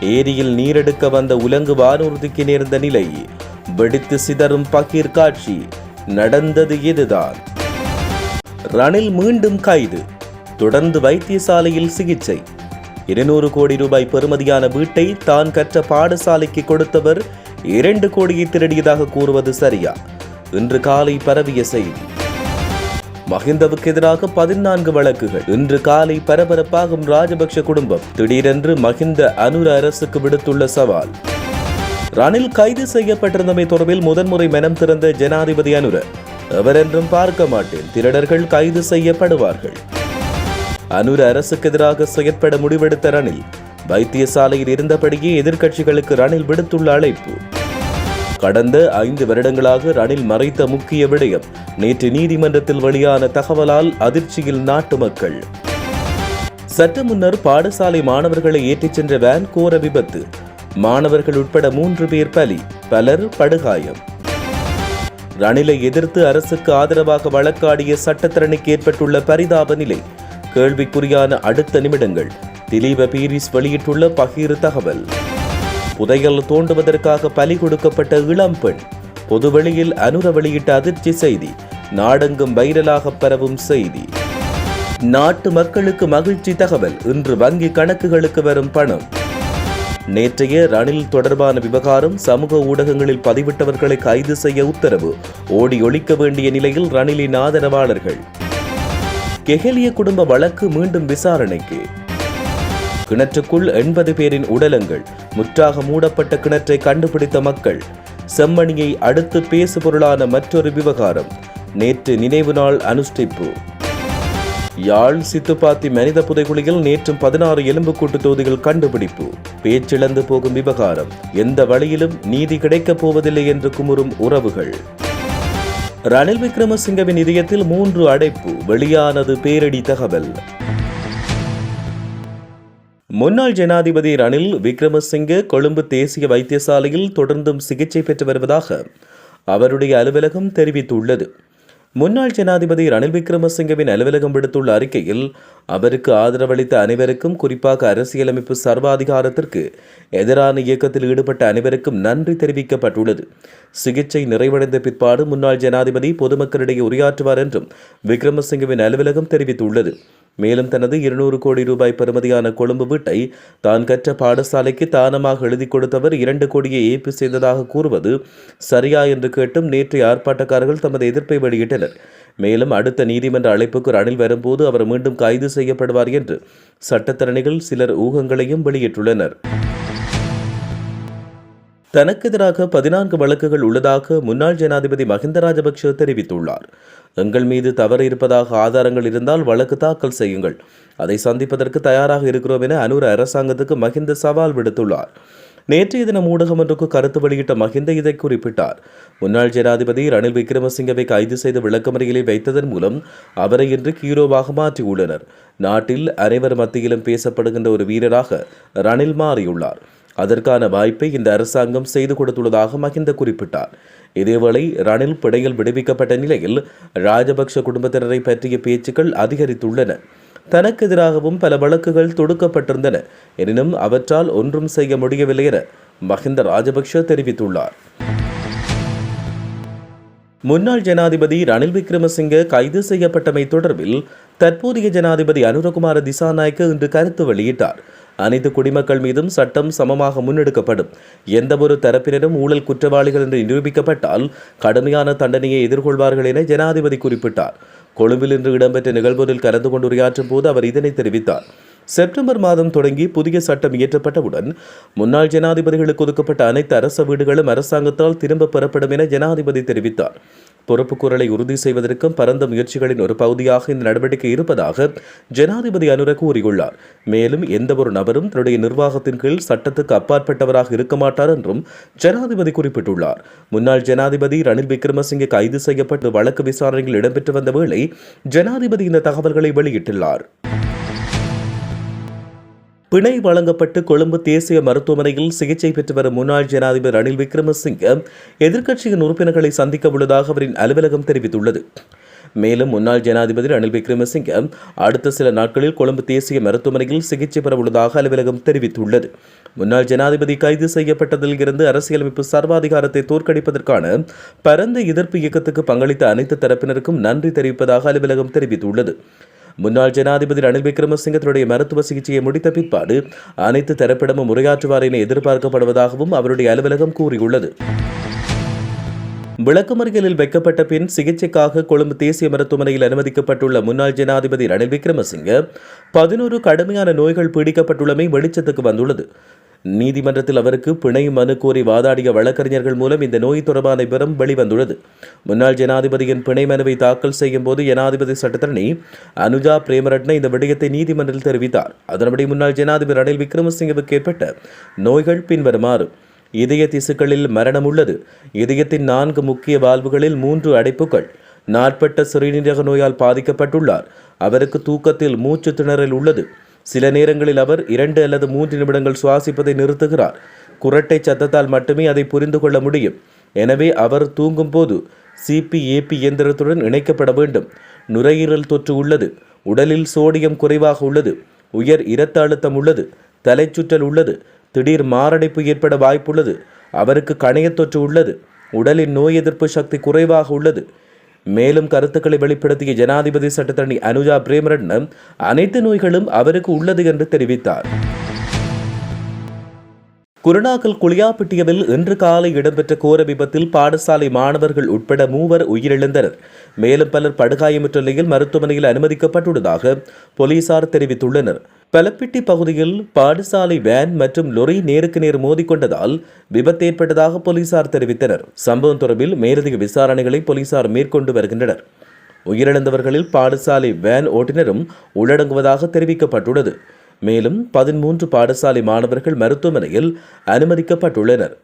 ஏரியில் நீரெடுக்க வந்த உலங்கு வானூர்திக்கு நேர்ந்த நிலை வெடித்து சிதறும் பகீர் காட்சி. நடந்தது இதுதான் ரணில் மீண்டும் கைது. தொடர்ந்து வைத்தியசாலையில் சிகிச்சை. இருநூறு கோடி ரூபாய் பெறுமதியான வீட்டை தான் கற்ற பாடசாலைக்கு கொடுத்தவர் இரண்டு கோடியை திருடியதாக கூறுவது சரியா? இன்று காலை பரவிய செய்தி. மஹிந்தவுக்கு எதிராக பதினான்கு வழக்குகள். இன்று காலை பரபரப்பாகும் ராஜபக்ஷ குடும்பம் திடீரென்று மஹிந்த அனுர அரசுக்கு விடுத்துள்ள சவால். ரணில் கைது செய்யப்பட்டிருந்தமை தொடர்பில் முதன்முறை மனம் திறந்த ஜனாதிபதி அனுர எவரென்றும் பார்க்க மாட்டேன். திருடர்கள் கைது செய்யப்படுவார்கள். அனுர அரசுக்கு எதிராக செயற்பட முடிவெடுத்த ரணில் வைத்தியசாலையில் இருந்தபடியே எதிர்க்கட்சிகளுக்கு ரணில் விடுத்துள்ள அழைப்பு. கடந்த ஐந்து வருடங்களாக ரணில் மறைத்த முக்கிய விடயம் நேற்று நீதிமன்றத்தில் வெளியான தகவலால் அதிர்ச்சியில் நாட்டு மக்கள். சற்று முன்னர் பாடசாலை மாணவர்களை ஏற்றிச் சென்ற வேன் கோர விபத்து. மாணவர்கள் உட்பட மூன்று பேர் பலி பலர் படுகாயம். ரணிலை எதிர்த்து அரசுக்கு ஆதரவாக வழக்காடிய சட்டத்திறனுக்கு ஏற்பட்டுள்ள பரிதாப நிலை கேள்விக்குறியான அடுத்த நிமிடங்கள். திலீப பீரிஸ் வெளியிட்டுள்ள பகிர் தகவல். புதையல் தோண்டுவதற்காக பலி கொடுக்கப்பட்ட இளம்பெண் பொதுவெளியில் அனுர வெளியிட்ட அதிர்ச்சி செய்தி நாடெங்கும் வைரலாக பரவும் செய்தி. நாட்டு மக்களுக்கு மகிழ்ச்சி தகவல் இன்று வங்கி கணக்குகளுக்கு வரும் பணம். நேற்றைய ரணில் தொடர்பான விவகாரம் சமூக ஊடகங்களில் பதிவிட்டவர்களை கைது செய்ய உத்தரவு ஓடி ஒழிக்க வேண்டிய நிலையில் ரணிலின் ஆதரவாளர்கள். கெஹலிய குடும்ப வழக்கு மீண்டும் விசாரணைக்கு. கிணற்றுக்குள் எண்பது பேரின் உடலங்கள் முற்றாக மூடப்பட்ட கிணற்றை கண்டுபிடித்த மக்கள் செம்மணியை அடுத்து பேசுபொருளான மற்றொரு விவகாரம் நேற்று நினைவு நாள் அனுஷ்டிப்பு. யாழ் சித்துப்பாத்தி மனித புதைகுழியில் நேற்றும் பதினாறு எலும்புக்கூட்டு தொகுதிகள் கண்டுபிடிப்பு. பேச்சிழந்து போகும் விவகாரம் எந்த வழியிலும் நீதி கிடைக்கப் போவதில்லை என்று குமுறும் உறவுகள். ரணில் விக்ரமசிங்கவின் இதயத்தில் மூன்று அடைப்பு வெளியானது பேரடி தகவல். முன்னாள் ஜனாதிபதி ரணில் விக்ரமசிங்கே கொழும்பு தேசிய வைத்தியசாலையில் தொடர்ந்தும் சிகிச்சை பெற்று வருவதாக அவருடைய அலுவலகம் தெரிவித்துள்ளது. முன்னாள் ஜனாதிபதி ரணில் விக்ரமசிங்கவின் அலுவலகம் விடுத்துள்ள அறிக்கையில் அவருக்கு ஆதரவளித்த அனைவருக்கும் குறிப்பாக அரசியலமைப்பு சர்வாதிகாரத்திற்கு எதிரான இயக்கத்தில் ஈடுபட்ட அனைவருக்கும் நன்றி தெரிவிக்கப்பட்டுள்ளது. சிகிச்சை நிறைவடைந்த பிற்பாடு முன்னாள் ஜனாதிபதி பொதுமக்களிடையே உரையாற்றுவார் என்றும் விக்ரமசிங்கவின் அலுவலகம் தெரிவித்துள்ளது. மேலும் தனது இருநூறு கோடி ரூபாய் பெறுமதியான கொழும்பு வீட்டை தான் கற்ற பாடசாலைக்கு தானமாக எழுதி கொடுத்தவர் இரண்டு கோடியை ஏய்ப்பு செய்ததாக கூறுவது சரியா என்று கேட்டும் நேற்றைய ஆர்ப்பாட்டக்காரர்கள் தமது எதிர்ப்பை வெளியிட்டனர். மேலும் அடுத்த நீதிமன்ற அழைப்புக்கு ரணில் வரும்போது அவர் மீண்டும் கைது செய்யப்படுவார் என்று சட்டத்தரணிகள் சிலர் ஊகங்களையும் வெளியிட்டுள்ளனர். தனக்கு எதிராக பதினான்கு வழக்குகள் உள்ளதாக முன்னாள் ஜனாதிபதி மஹிந்த ராஜபக்ஷ தெரிவித்துள்ளார். எங்கள் மீது தவறு இருப்பதாக ஆதாரங்கள் இருந்தால் வழக்கு தாக்கல் செய்யுங்கள். அதை சந்திப்பதற்கு தயாராக இருக்கிறோம் என அனூர் அரசாங்கத்துக்கு மஹிந்த சவால் விடுத்துள்ளார். நேற்றைய தினம் ஊடகம் ஒன்றுக்கு கருத்து வெளியிட்ட மஹிந்த இதை குறிப்பிட்டார். முன்னாள் ஜனாதிபதி ரணில் விக்ரமசிங்கவை கைது செய்த விளக்கமறியலை வைத்ததன் மூலம் அவரை இன்று ஹீரோவாக மாற்றியுள்ளனர். நாட்டில் அனைவர் மத்தியிலும் பேசப்படுகின்ற ஒரு வீரராக ரணில் மாறியுள்ளார். அதற்கான வாய்ப்பை இந்த அரசாங்கம் செய்து கொடுத்துள்ளதாக மஹிந்த குறிப்பிட்டார். இதேவேளை ரணில் பிணையில் விடுவிக்கப்பட்ட நிலையில் ராஜபக்ஷ குடும்பத்தினரை பற்றிய பேச்சுக்கள் அதிகரித்துள்ளன. தனக்கு எதிராகவும் பல வழக்குகள் தொடுக்கப்பட்டிருந்தன. எனினும் அவற்றால் ஒன்றும் செய்ய முடியவில்லை என மஹிந்த ராஜபக்ஷ தெரிவித்துள்ளார். முன்னாள் ஜனாதிபதி ரணில் விக்ரமசிங்க கைது செய்யப்பட்டமை தொடர்பில் தற்போதைய ஜனாதிபதி அனுரகுமார திசாநாயக்க இன்று கருத்து வெளியிட்டார். அனைத்து குடிமக்கள் மீதும் சட்டம் சமமாக முன்னெடுக்கப்படும். எந்தவொரு தரப்பினரும் ஊழல் குற்றவாளிகள் என்று நிரூபிக்கப்பட்டால் கடுமையான தண்டனையை எதிர்கொள்வார்கள் என ஜனாதிபதி குறிப்பிட்டார். கொழும்பில் இன்று இடம்பெற்ற நிகழ்வொன்றில் கலந்து கொண்டு உரையாற்றும் போது அவர் இதனை தெரிவித்தார். செப்டம்பர் மாதம் தொடங்கி புதிய சட்டம் இயற்றப்பட்டவுடன் முன்னாள் ஜனாதிபதிகளுக்கு ஒதுக்கப்பட்ட அனைத்து அரச வீடுகளும் அரசாங்கத்தால் திரும்ப பெறப்படும் என ஜனாதிபதி தெரிவித்தார். பொறுப்புக்கூறலை உறுதி செய்வதற்கும் பரந்த முயற்சிகளின் ஒரு பகுதியாக இந்த நடவடிக்கை இருப்பதாக ஜனாதிபதி அனுர கூறியுள்ளார். மேலும் எந்தவொரு நபரும் தன்னுடைய நிர்வாகத்தின் கீழ் சட்டத்துக்கு அப்பாற்பட்டவராக இருக்க மாட்டார் என்றும் ஜனாதிபதி குறிப்பிட்டுள்ளார். முன்னாள் ஜனாதிபதி ரணில் விக்ரமசிங்கே கைது செய்யப்பட்டு வழக்கு விசாரணையில் இடம்பெற்று வந்த வேளை ஜனாதிபதி இந்த தகவல்களை வெளியிட்டுள்ளார். பிணை வழங்கப்பட்டு கொழும்பு தேசிய மருத்துவமனையில் சிகிச்சை பெற்று வரும் முன்னாள் ஜனாதிபதி ரணில் விக்ரமசிங்க எதிர்க்கட்சியின் உறுப்பினர்களை சந்திக்க உள்ளதாக அவரின் அலுவலகம் தெரிவித்துள்ளது. மேலும் முன்னாள் ஜனாதிபதி ரணில் விக்ரமசிங்க அடுத்த சில நாட்களில் கொழும்பு தேசிய மருத்துவமனையில் சிகிச்சை பெறவுள்ளதாக அலுவலகம் தெரிவித்துள்ளது. முன்னாள் ஜனாதிபதி கைது செய்யப்பட்டதில் இருந்து அரசியலமைப்பு சர்வாதிகாரத்தை தோற்கடிப்பதற்கான பரந்த எதிர்ப்பு இயக்கத்துக்கு பங்களித்த அனைத்து தரப்பினருக்கும் நன்றி தெரிவிப்பதாக அலுவலகம் தெரிவித்துள்ளது. முன்னாள் ஜனாதிபதி ரணில் விக்ரமசிங்கத்தினுடைய மருத்துவ சிகிச்சையை முடித்த பிற்பாடு அனைத்து தரப்பிடமும் உரையாற்றுவார் என எதிர்பார்க்கப்படுவதாகவும் அவருடைய அலுவலகம் கூறியுள்ளது. விளக்குமறியலில் வைக்கப்பட்ட பின் சிகிச்சைக்காக கொழும்பு தேசிய மருத்துவமனையில் அனுமதிக்கப்பட்டுள்ள முன்னாள் ஜனாதிபதி ரணில் விக்ரமசிங்க பதினோரு கடுமையான நோய்கள் பீடிக்கப்பட்டுள்ளமை வெளிச்சத்துக்கு வந்துள்ளது. நீதிமன்றத்தில் அவருக்கு பிணை மனு கோரி வாதாடிய வழக்கறிஞர்கள் மூலம் இந்த நோய் தொடர்பான விவரம் வெளிவந்துள்ளது. முன்னாள் ஜனாதிபதியின் பிணை மனுவை தாக்கல் செய்யும் போது ஜனாதிபதி சட்டத்தரணி அனுஜா பிரேமரட்ன இந்த விடயத்தை நீதிமன்றத்தில் தெரிவித்தார். அதன்படி முன்னாள் ஜனாதிபதி ரணில் விக்ரமசிங்கவுக்கு ஏற்பட்ட நோய்கள் பின்வருமாறு இதய திசுக்களில் மரணம் உள்ளது. இதயத்தின் நான்கு முக்கிய வால்வுகளில் மூன்று அடைப்புகள் நாட்பட்ட சிறுநீரக நோயால் பாதிக்கப்பட்டுள்ளார். அவருக்கு தூக்கத்தில் மூச்சு திணறல் உள்ளது. சில நேரங்களில் அவர் இரண்டு அல்லது மூன்று நிமிடங்கள் சுவாசிப்பதை நிறுத்துகிறார். குரட்டை சத்தத்தால் மட்டுமே அதை புரிந்து கொள்ள முடியும். எனவே அவர் தூங்கும் போது சிபிஏபி இயந்திரத்துடன் இணைக்கப்பட வேண்டும். நுரையீரல் தொற்று உள்ளது. உடலில் சோடியம் குறைவாக உள்ளது. உயர் இரத்த அழுத்தம் உள்ளது. தலைச்சுற்றல் உள்ளது. திடீர் மாரடைப்பு ஏற்பட வாய்ப்புள்ளது. அவருக்கு கணையத் தொற்று உள்ளது. உடலின் நோய் எதிர்ப்பு சக்தி குறைவாக உள்ளது. மேலும் கருத்துக்களை வெளிப்படுத்திய ஜனாதிபதி சட்டத்தரணி அனுஜா பிரேமரட்னம் அனைத்து நோய்களும் அவருக்கு உள்ளது என்று தெரிவித்தார். குருணாக்கல் குளியாப்பட்டியவில் இன்று காலை இடம்பெற்ற கோர விபத்தில் பாடசாலை மாணவர்கள் உட்பட மூவர் உயிரிழந்தனர். மேலும் பலர் படுகாயமுற்ற நிலையில் மருத்துவமனையில் அனுமதிக்கப்பட்டுள்ளதாக போலீசார் தெரிவித்துள்ளனர். பலப்பிட்டி பகுதியில் பாடசாலை வேன் மற்றும் லொரி நேருக்கு நேர் மோதிக்கொண்டதால் விபத்து ஏற்பட்டதாக போலீசார் தெரிவித்தனர். சம்பவம் தொடர்பில் மேலதிக விசாரணைகளை போலீசார் மேற்கொண்டு வருகின்றனர். உயிரிழந்தவர்களில் பாடசாலை வேன் ஓட்டுநரும் உள்ளடங்குவதாக தெரிவிக்கப்பட்டுள்ளது. மேலும் பதிமூன்று பாடசாலை மாணவர்கள் மருத்துவமனையில் அனுமதிக்கப்பட்டுள்ளனர்.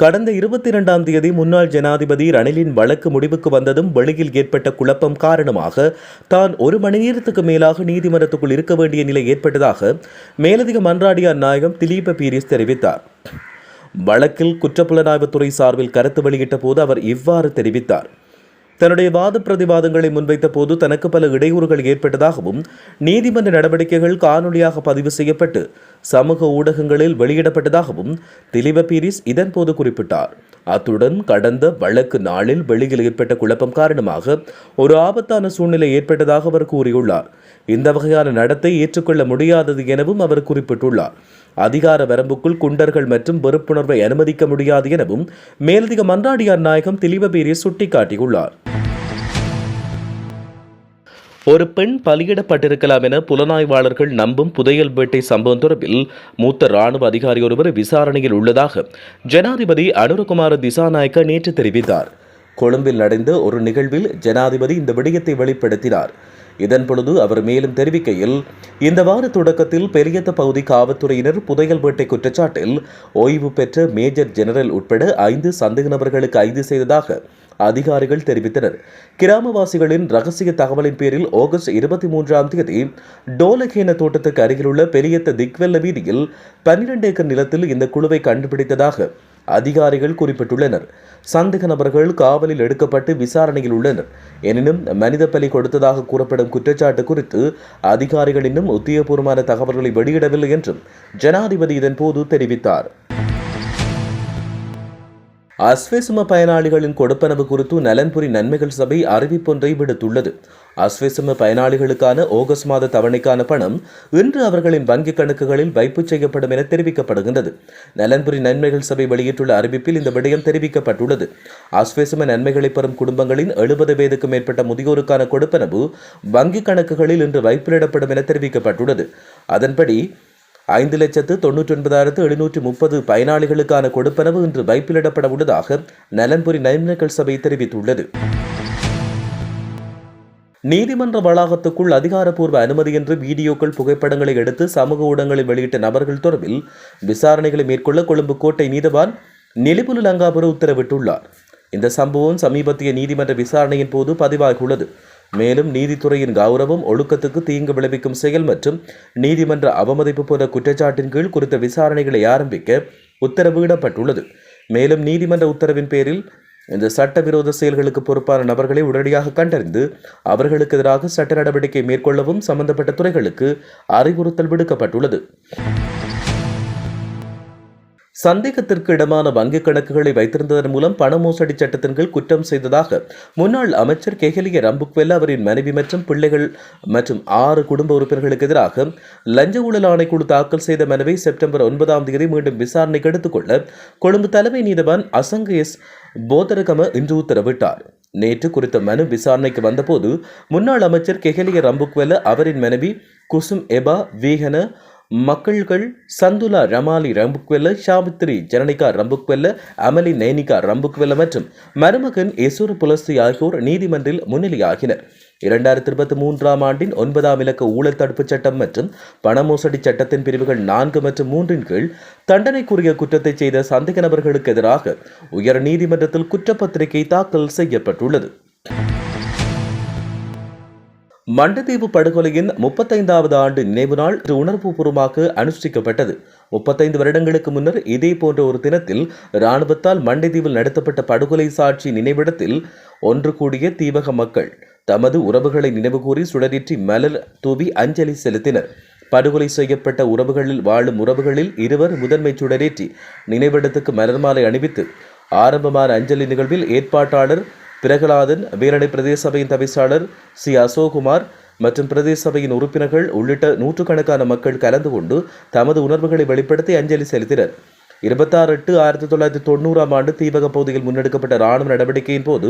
கடந்த இருபத்தி இரண்டாம் தேதி முன்னாள் ஜனாதிபதி ரணிலின் வழக்கு முடிவுக்கு வந்ததும் வெளியில் ஏற்பட்ட குழப்பம் காரணமாக தான் ஒரு மணி நேரத்துக்கு மேலாக நீதிமன்றத்துக்குள் இருக்க வேண்டிய நிலை ஏற்பட்டதாக மேலதிக மன்றாடியார் நாயகம் திலீப பீரிஸ் தெரிவித்தார். வழக்கில் குற்றப்புலனாய்வுத்துறை சார்பில் கருத்து வெளியிட்ட போது அவர் இவ்வாறு தெரிவித்தார். தன்னுடைய வாத பிரதிவாதங்களை முன்வைத்த போது தனக்கு பல இடையூறுகள் ஏற்பட்டதாகவும் நீதிமன்ற நடவடிக்கைகள் காணொலியாக பதிவு செய்யப்பட்டு சமூக ஊடகங்களில் வெளியிடப்பட்டதாகவும் திலீப பீரிஸ் இதன்போது குறிப்பிட்டார். அத்துடன் கடந்த வழக்கு நாளில் வெளியில் ஏற்பட்ட குழப்பம் காரணமாக ஒரு ஆபத்தான சூழ்நிலை ஏற்பட்டதாக அவர் கூறியுள்ளார். இந்த வகையான நடத்தை ஏற்றுக்கொள்ள முடியாதது எனவும் அவர் குறிப்பிட்டுள்ளார். அதிகார வரம்புக்குள் குண்டர்கள் மற்றும் வெறுப்புணர்வை அனுமதிக்க முடியாது எனவும் மேலதிக மன்றாடியார் நாயகம் திலீப பீரிஸ் சுட்டிக்காட்டியுள்ளார். ஒரு பெண் பலியிடப்பட்டிருக்கலாம் என புலனாய்வாளர்கள் நம்பும் புதையல்பேட்டை சம்பவம் தொடர்பில் மூத்த ராணுவ அதிகாரி ஒருவர் விசாரணையில் உள்ளதாக ஜனாதிபதி அனுரகுமார திசாநாயக்க நேற்று தெரிவித்தார். கொழும்பில் நடந்த ஒரு நிகழ்வில் ஜனாதிபதி இந்த விடயத்தை வெளிப்படுத்தினார். இதன் பொழுது அவர் மேலும் தெரிவிக்கையில் இந்த வார தொடக்கத்தில் பெரியத்த பகுதி காவல்துறையினர் புதையல் வேட்டை குற்றச்சாட்டில் ஓய்வு பெற்ற மேஜர் ஜெனரல் உட்பட ஐந்து சந்தேக நபர்களுக்கு கைது செய்ததாக அதிகாரிகள் தெரிவித்தனர். கிராமவாசிகளின் ரகசிய தகவலின் பேரில் ஆகஸ்ட் இருபத்தி மூன்றாம் தேதி டோலகேன தோட்டத்துக்கு அருகிலுள்ள பெரியத்த திக்வெல்ல வீதியில் பன்னிரண்டு ஏக்கர் நிலத்தில் இந்த குழுவை கண்டுபிடித்ததாக அதிகாரிகள் குறிப்பிட்டுள்ளனர். சந்தேக நபர்கள் காவலில் எடுக்கப்பட்டு விசாரணையில் உள்ளனர். எனினும் மனித பலி கொடுத்ததாக கூறப்படும் குற்றச்சாட்டு குறித்து அதிகாரிகள் இன்னும் உத்தியபூர்வமான தகவல்களை வெளியிடவில்லை என்றும் ஜனாதிபதி இதன்போது தெரிவித்தார். அஸ்வேசும பயனாளிகளின் கொடுப்பனவு குறித்து நலன்புரி நன்மைகள் சபை அறிவிப்பொன்றை விடுத்துள்ளது. அஸ்வேசும பயனாளிகளுக்கான ஆகஸ்ட் மாத தவணைக்கான பணம் இன்று அவர்களின் வங்கிக் கணக்குகளில் வைப்பு செய்யப்படும் என தெரிவிக்கப்படுகின்றது. நலன்புரி நன்மைகள் சபை வெளியிட்டுள்ள அறிவிப்பில் இந்த விடயம் தெரிவிக்கப்பட்டுள்ளது. அஸ்வேசும நன்மைகளை பெறும் குடும்பங்களின் எழுபது வயதுக்கு மேற்பட்ட முதியோருக்கான கொடுப்பனவு வங்கிக் கணக்குகளில் இன்று வைப்பிலிடப்படும் என தெரிவிக்கப்பட்டுள்ளது. அதன்படி ஐந்து லட்சத்து தொன்னூற்றி ஒன்பதாயிரத்து எழுநூற்றி முப்பது பயனாளிகளுக்கான கொடுப்பனவு இன்று வைப்பிலிடப்பட உள்ளதாக நலன்புரி நன்மைகள் சபை தெரிவித்துள்ளது. நீதிமன்ற வளாகத்துக்குள் அதிகாரப்பூர்வ அனுமதியின்றி வீடியோக்கள் புகைப்படங்களை எடுத்து சமூக ஊடகங்களில் வெளியிட்ட நபர்கள் தொடர்பில் விசாரணைகளை மேற்கொள்ள கொழும்பு கோட்டை நீதவான் நிலிபுலு லங்காபுர உத்தரவிட்டுள்ளார். இந்த சம்பவம் சமீபத்திய நீதிமன்ற விசாரணையின் போது பதிவாகியுள்ளது. மேலும் நீதித்துறையின் கௌரவம் ஒழுக்கத்துக்கு தீங்கு விளைவிக்கும் செயல் மற்றும் நீதிமன்ற அவமதிப்பு போன்ற குற்றச்சாட்டின் கீழ் குறித்த விசாரணைகளை ஆரம்பிக்க உத்தரவிடப்பட்டுள்ளது மேலும் நீதிமன்ற உத்தரவின் பேரில் இந்த சட்டவிரோத செயல்களுக்கு பொறுப்பான நபர்களை உடனடியாக கண்டறிந்து அவர்களுக்கு எதிராக சட்ட நடவடிக்கை மேற்கொள்ளவும் சம்பந்தப்பட்ட துறைகளுக்கு அறிவுறுத்தல் விடுக்கப்பட்டுள்ளது. சந்தேகத்திற்கு இடமான வங்கிக் கணக்குகளை வைத்திருந்ததன் மூலம் பண மோசடி சட்டத்தின் கீழ் குற்றம் செய்ததாக முன்னாள் அமைச்சர் கெஹலிய ரம்புக்வெல்ல அவரின் மனைவி மற்றும் பிள்ளைகள் மற்றும் ஆறு குடும்ப உறுப்பினர்களுக்கு எதிராக லஞ்ச ஊழல் ஆணைக்குழு தாக்கல் செய்த மனுவை செப்டம்பர் ஒன்பதாம் தேதி மீண்டும் விசாரணைக்கு எடுத்துக்கொள்ள கொழும்பு தலைமை நீதிவான் அசங்க எஸ். போதரகம இன்று உத்தரவிட்டார். நேற்று குறித்த மனு விசாரணைக்கு வந்தபோது முன்னாள் அமைச்சர் கெஹலிய ரம்புக்வெல்ல அவரின் மனைவி குசும் எபா வீகன மக்கள்கள் சந்துலா ரமாலி ரம்புக்வெல்ல சாவித்ரி ஜனனிகா ரம்புக்வெல்ல அமலி நைனிகா ரம்புக்வெல்ல மற்றும் மருமகன் எசூர் புலஸ்தி ஆகியோர் நீதிமன்றில் முன்னிலையாகினர். இரண்டாயிரத்தி இருபத்தி மூன்றாம் ஆண்டின் ஒன்பதாம் இலக்க ஊழல் தடுப்புச் சட்டம் மற்றும் பண மோசடி சட்டத்தின் பிரிவுகள் நான்கு மற்றும் மூன்றின் கீழ் தண்டனைக்குரிய குற்றத்தை செய்த சந்தேக நபர்களுக்கு எதிராக உயர் நீதிமன்றத்தில் குற்றப்பத்திரிகை தாக்கல் செய்யப்பட்டுள்ளது. மண்டதீவு படுகொலையின் முப்பத்தைந்தாவது ஆண்டு நினைவு நாள் உணர்வுபூர்வமாக அனுஷ்டிக்கப்பட்டது. முப்பத்தைந்து வருடங்களுக்கு முன்னர் இதே போன்ற ஒரு தினத்தில் இராணுவத்தால் மண்டைதீவில் நடத்தப்பட்ட படுகொலை சாட்சி நினைவிடத்தில் ஒன்று கூடிய தீவக மக்கள் தமது உறவுகளை நினைவுகூறி சுடரேற்றி மலர் தூவி அஞ்சலி செலுத்தினர். படுகொலை செய்யப்பட்ட உறவுகளில் வாழும் உறவுகளில் இருவர் முதன்மை சுடரேற்றி நினைவிடத்துக்கு மலர் மாலை அணிவித்து ஆரம்பமான அஞ்சலி நிகழ்வில் ஏற்பாட்டாளர் பிரகலாதன் வீரடை பிரதேச சபையின் தவிசாளர் சி. அசோக்குமார் மற்றும் பிரதேச சபையின் உறுப்பினர்கள் உள்ளிட்ட நூற்றுக்கணக்கான மக்கள் கலந்து கொண்டு தமது உணர்வுகளை வெளிப்படுத்தி அஞ்சலி செலுத்தினர். இருபத்தாறு எட்டு ஆயிரத்தி தொள்ளாயிரத்தி தொண்ணூறாம் ஆண்டு தீபக பகுதியில் முன்னெடுக்கப்பட்ட ராணுவ நடவடிக்கையின் போது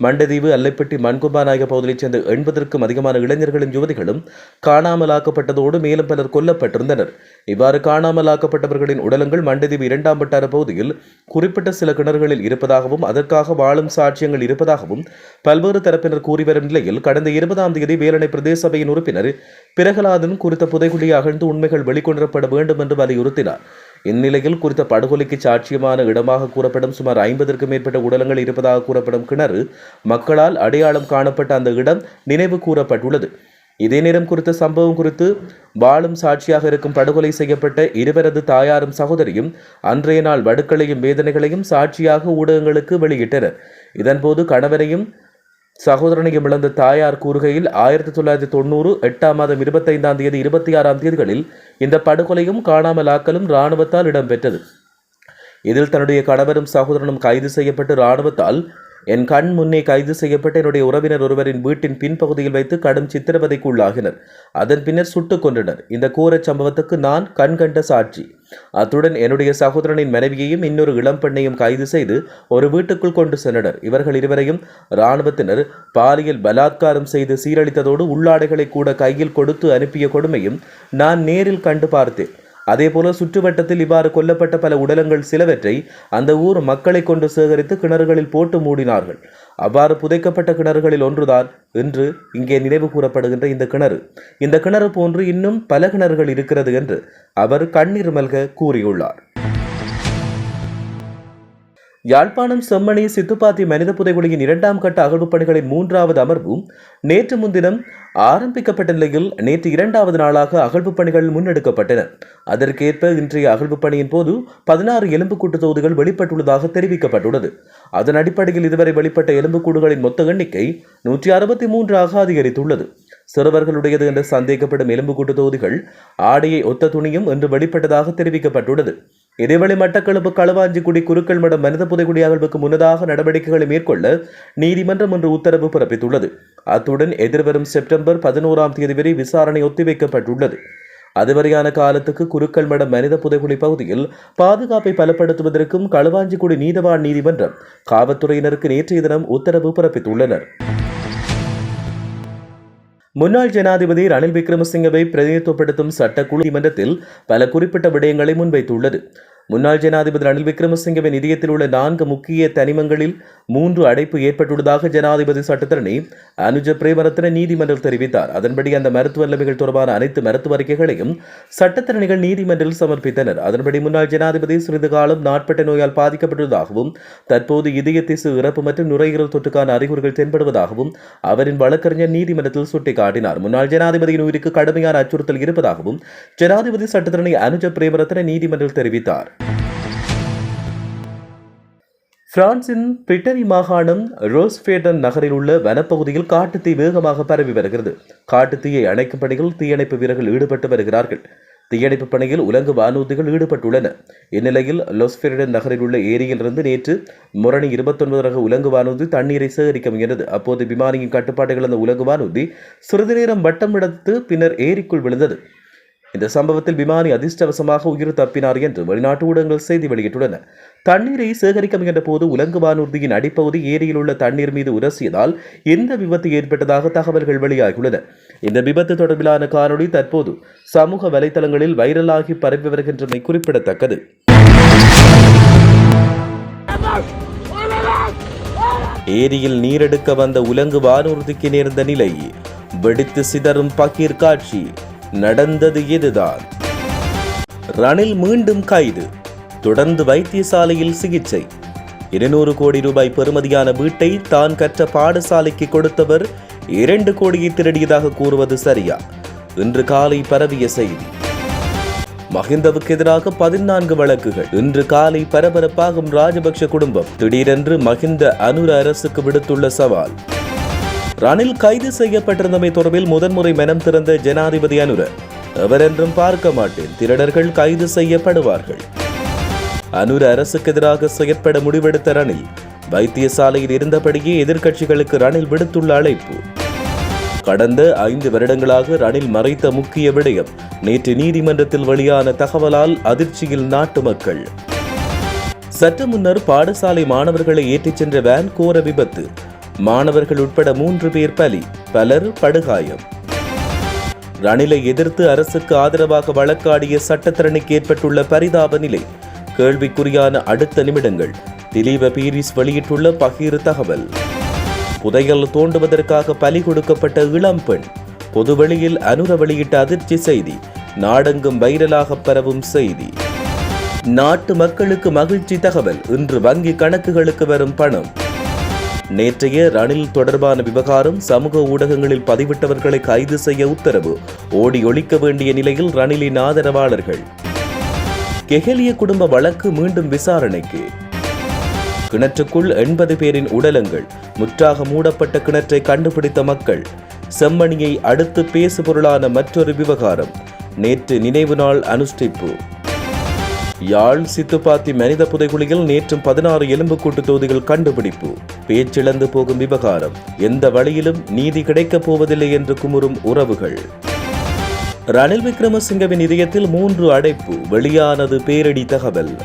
மண்டதீவு அல்லைப்பட்டி மண்கும்பா நாயக பகுதியைச் சேர்ந்த எண்பதற்கும் அதிகமான இளைஞர்களும் யுவதிகளும் காணாமலாக்கப்பட்டதோடு மேலும் பலர் கொல்லப்பட்டிருந்தனர். இவ்வாறு காணாமலாக்கப்பட்டவர்களின் உடலங்கள் மண்டதீவு இரண்டாம் வட்டார பகுதியில் குறிப்பிட்ட சில கிணறுகளில் இருப்பதாகவும் அதற்காக வாழும் சாட்சியங்கள் இருப்பதாகவும் பல்வேறு தரப்பினர் கூறி வரும் நிலையில் கடந்த இருபதாம் தேதி வேலனை பிரதேச சபையின் உறுப்பினர் பிரகலாதன் குறித்த புதைகுழியை அகழ்ந்து உண்மைகள் வெளிக்கொணரப்பட வேண்டும் என்று வலியுறுத்தினார். இந்நிலையில் குறித்த படுகொலைக்கு சாட்சியமான இடமாக கூறப்படும் சுமார் ஐம்பதற்கும் மேற்பட்ட உடலங்கள் இருப்பதாக கூறப்படும் கிணறு மக்களால் அடையாளம் காணப்பட்ட அந்த இடம் நினைவு கூறப்பட்டுள்ளது. இதே நேரம் குறித்த சம்பவம் குறித்து வாழும் சாட்சியாக இருக்கும் படுகொலை செய்யப்பட்ட இருவரது தாயாரும் சகோதரியும் அன்றைய நாள் வடுக்களையும் வேதனைகளையும் சாட்சியாக ஊடகங்களுக்கு வெளியிட்டனர். இதன்போது கணவரையும் சகோதரனையும் இழந்த தாயார் கூறுகையில் ஆயிரத்தி தொள்ளாயிரத்தி தொண்ணூறு எட்டாம் மாதம் இருபத்தைந்தாம் தேதி இருபத்தி ஆறாம் தேதிகளில் இந்த படுகொலையும் காணாமலாக்கலும் இராணுவத்தால் இடம்பெற்றது. இதில் தன்னுடைய கணவரும் சகோதரனும் கைது செய்யப்பட்டு இராணுவத்தால் என் கண் முன்னே கைது செய்யப்பட்ட என்னுடைய உறவினர் ஒருவரின் வீட்டின் பின்பகுதியில் வைத்து கடும் சித்திரவதைக்கு உள்ளாகினர் அதன் பின்னர் சுட்டுக் கொன்றனர். இந்த கோரச் சம்பவத்துக்கு நான் கண் கண்ட சாட்சி. அத்துடன் என்னுடைய சகோதரனின் மனைவியையும் இன்னொரு இளம் பெண்ணையும் கைது செய்து ஒரு வீட்டுக்குள் கொண்டு சென்றனர். இவர்கள் இருவரையும் இராணுவத்தினர் பாலியல் பலாத்காரம் செய்து சீரழித்ததோடு உள்ளாடைகளை கூட கையில் கொடுத்து அனுப்பிய கொடுமையும் நான் நேரில் கண்டு பார்த்தேன். அதேபோல சுற்றுவட்டத்தில் இவ்வாறு கொல்லப்பட்ட பல உடலங்கள் சிலவற்றை அந்த ஊர் மக்களை கொண்டு சேகரித்து கிணறுகளில் போட்டு மூடினார்கள். அவ்வாறு புதைக்கப்பட்ட கிணறுகளில் ஒன்றுதான் இன்று இங்கே நினைவு கூறப்படுகின்ற இந்த கிணறு. இந்த கிணறு போன்று இன்னும் பல கிணறுகள் இருக்கிறது என்று அவர் கண்ணீர் மல்க கூறியுள்ளார். யாழ்ப்பாணம் செம்மணி சித்துப்பாத்தி மனித புதைகுழியின் இரண்டாம் கட்ட அகழ்வுப் பணிகளின் மூன்றாவது அமர்வும் நேற்று முன்தினம் ஆரம்பிக்கப்பட்ட நிலையில் நேற்று இரண்டாவது நாளாக அகழ்வுப் பணிகள் முன்னெடுக்கப்பட்டன. அதற்கேற்ப இன்றைய அகழ்வுப் பணியின் போது பதினாறு எலும்புக்கூட்டு தொகுதிகள் வெளிப்பட்டுள்ளதாக தெரிவிக்கப்பட்டுள்ளது. அதன் அடிப்படையில் இதுவரை வெளிப்பட்ட எலும்புக்கூடுகளின் மொத்த எண்ணிக்கை நூற்றி அறுபத்தி மூன்றாக அதிகரித்துள்ளது. சிறுவர்களுடையது என்று சந்தேகப்படும் எலும்புக்கூட்டு தொகுதிகள் ஆடையை ஒத்த துணியும் என்று வெளிப்பட்டதாக தெரிவிக்கப்பட்டுள்ளது. இதேவேளை மட்டக்களப்பு களவாஞ்சிக்குடி குருக்கள் மடம் மனித புதைக்குடி அகழ்வுக்கு முன்னதாக நடவடிக்கைகளை மேற்கொள்ள நீதிமன்றம் இன்று உத்தரவு பிறப்பித்துள்ளது. அத்துடன் எதிர்வரும் செப்டம்பர் பதினோராம் தேதி வரை விசாரணை ஒத்திவைக்கப்பட்டுள்ளது. அதுவரையான காலத்துக்கு குருக்கள் மடம் மனித புதைக்குழி பகுதியில் பாதுகாப்பை பலப்படுத்துவதற்கும் களுவாஞ்சிக்குடி நீதவான் நீதிமன்றம் காவல்துறையினருக்கு நேற்றைய தினம் உத்தரவு பிறப்பித்துள்ளனர். முன்னாள் ஜனாதிபதி ரணில் விக்ரமசிங்கவை பிரதிநிதித்துவப்படுத்தும் சட்டக்குழு நீதிமன்றத்தில் பல குறிப்பிட்ட விடயங்களை முன்வைத்துள்ளது. முன்னாள் ஜனாதிபதி ரணில் விக்ரமசிங்கவின் இதயத்தில் உள்ள நான்கு முக்கிய தனிமங்களில் மூன்று அடைப்பு ஏற்பட்டுள்ளதாக ஜனாதிபதி சட்டத்தரணி அனுஜ பிரேமரத்ன நீதிமன்றம் தெரிவித்தார். அதன்படி அந்த மருத்துவ நிலைமைகள் தொடர்பான அனைத்து மருத்துவ அறிக்கைகளையும் சட்டத்தரணிகள் நீதிமன்றில் சமர்ப்பித்தனர். அதன்படி முன்னாள் ஜனாதிபதி சிறிது காலம் நாட்பட்ட நோயால் பாதிக்கப்பட்டுள்ளதாகவும் தற்போது இதய திசு இறப்பு மற்றும் நுரையீரல் தொற்றுக்கான அறிகுறிகள் தென்படுவதாகவும் அவரின் வழக்கறிஞர் நீதிமன்றத்தில் சுட்டிக்காட்டினார். முன்னாள் ஜனாதிபதியின் உயிருக்கு கடுமையான அச்சுறுத்தல் இருப்பதாகவும் ஜனாதிபதி சட்டத்தரணி அனுஜ பிரேமரத்ன நீதிமன்றில் தெரிவித்தார். பிரான்சின் பிரிட்டனி மாகாணம் ரோஸ்பேடன் நகரில் உள்ள வனப்பகுதியில் காட்டுத்தீ வேகமாக பரவி வருகிறது. காட்டுத்தீயை அணைக்கும் பணியில் தீயணைப்பு வீரர்கள் ஈடுபட்டு வருகிறார்கள். தீயணைப்பு பணியில் உலங்கு வானூர்திகள் ஈடுபட்டுள்ளன. இந்நிலையில் லொஸ்பெரிடன் நகரில் உள்ள ஏரியிலிருந்து நேற்று முரணி இருபத்தொன்பது ரக உலங்கு வானூர்தி தண்ணீரை சேகரிக்க முயன்றது. அப்போது விமானியின் கட்டுப்பாடுகள் அந்த உலங்கு வானூர்தி சிறிது நேரம் வட்டம் எடுத்து பின்னர் ஏரிக்குள் விழுந்தது. இந்த சம்பவத்தில் விமானி அதிர்ஷ்டவசமாக உயிர் தப்பினார் என்று வெளிநாட்டு ஊடகங்கள் செய்தி வெளியிட்டுள்ளன. தண்ணீரை சேகரிக்க முயன்ற போது உலங்கு வானூர்தியின் அடிப்பகுதி ஏரியில் உள்ள தண்ணீர் மீது உரசியதால் இந்த விபத்து ஏற்பட்டதாக தகவல்கள் வெளியாகியுள்ளன. இந்த விபத்து தொடர்பிலான காணொளி தற்போது சமூக வலைதளங்களில் வைரலாகி பரவி வருகின்றமை குறிப்பிடத்தக்கது. ஏரியில் நீரெடுக்க வந்த உலங்கு வானூர்திக்கு நேர்ந்த நிலை வெடித்து சிதறும் பகீர் காட்சி. நடந்தது இதுதான் ரணில் மீண்டும் கைது. தொடர்ந்து வைத்தியசாலையில் சிகிச்சை. இருநூறு கோடி ரூபாய் பெறுமதியான வீட்டை தான் கற்ற பாடசாலைக்கு கொடுத்தவர் இரண்டு கோடியை திருடியதாக கூறுவது சரியா? இன்று காலை பரவிய செய்தி. மஹிந்தவுக்கு எதிராக பதினான்கு வழக்குகள். இன்று காலை பரபரப்பாகும் ராஜபக்ஷ குடும்பம் திடீரென்று மஹிந்த அனுர அரசுக்கு விடுத்துள்ள சவால். ரணில் கைது செய்யப்பட்டிருந்தமை தொடர்பில் முதன்முறை மனம் திறந்த ஜனாதிபதி அனுர எவரென்றும் பார்க்க மாட்டேன். திருடர்கள் கைது செய்யப்படுவார்கள். அனுர அரசுக்கு எதிராக செயற்பட முடிவெடுத்த ரணில் வைத்தியசாலையில் இருந்தபடியே எதிர்க்கட்சிகளுக்கு ரணில் விடுத்துள்ள அழைப்பு. கடந்த ஐந்து வருடங்களாக ரணில் மறைத்த முக்கிய விடயம் நேற்று நீதிமன்றத்தில் வெளியான தகவலால் அதிர்ச்சியில் நாட்டு மக்கள். சற்று முன்னர் பாடசாலை மாணவர்களை ஏற்றிச் சென்ற வேன் கோர விபத்து மாணவர்கள் உட்பட மூன்று பேர் பலி பலர் படுகாயம். ரணிலை எதிர்த்து அரசுக்கு ஆதரவாக வழக்காடிய சட்டத்திறனுக்கு ஏற்பட்டுள்ள பரிதாப நிலை கேள்விக்குறியான அடுத்த நிமிடங்கள் திலீப பீரிஸ் வெளியிட்டுள்ள பகீர் தகவல். புதையல் தோண்டுவதற்காக பலி கொடுக்கப்பட்ட இளம்பெண் பொதுவெளியில் அனுர வெளியிட்ட அதிர்ச்சி செய்தி நாடெங்கும் வைரலாக பரவும் செய்தி. நாட்டு மக்களுக்கு மகிழ்ச்சி தகவல் இன்று வங்கி கணக்குகளுக்கு வரும் பணம். நேற்றைய ரணில் தொடர்பான விவகாரம் சமூக ஊடகங்களில் பதிவிட்டவர்களை கைது செய்ய உத்தரவு. ஓடி ஒழிக்க வேண்டிய நிலையில் ரணிலின் ஆதரவாளர்கள். கெஹலிய குடும்ப வழக்கு மீண்டும் விசாரணைக்கு. கிணற்றுக்குள் எண்பது பேரின் உடலங்கள் முற்றாக மூடப்பட்ட கிணற்றை கண்டுபிடித்த மக்கள். செம்மணியை அடுத்து பேசு பொருளான மற்றொரு விவகாரம். நேற்று நினைவு நாள் அனுஷ்டிப்பு. யாழ் சித்துப்பாத்தி மனித புதைகுழியில் நேற்றும் பதினாறு எலும்புக்கூட்டு தொகுதிகள் கண்டுபிடிப்பு. பேச்சிழந்து போகும் விவகாரம். எந்த வழியிலும் நீதி கிடைக்கப் போவதில்லை என்று குமுறும் உறவுகள். ரணில் விக்ரமசிங்கவின் இதயத்தில் மூன்று அடைப்பு. வெளியானது பேரடி தகவல்.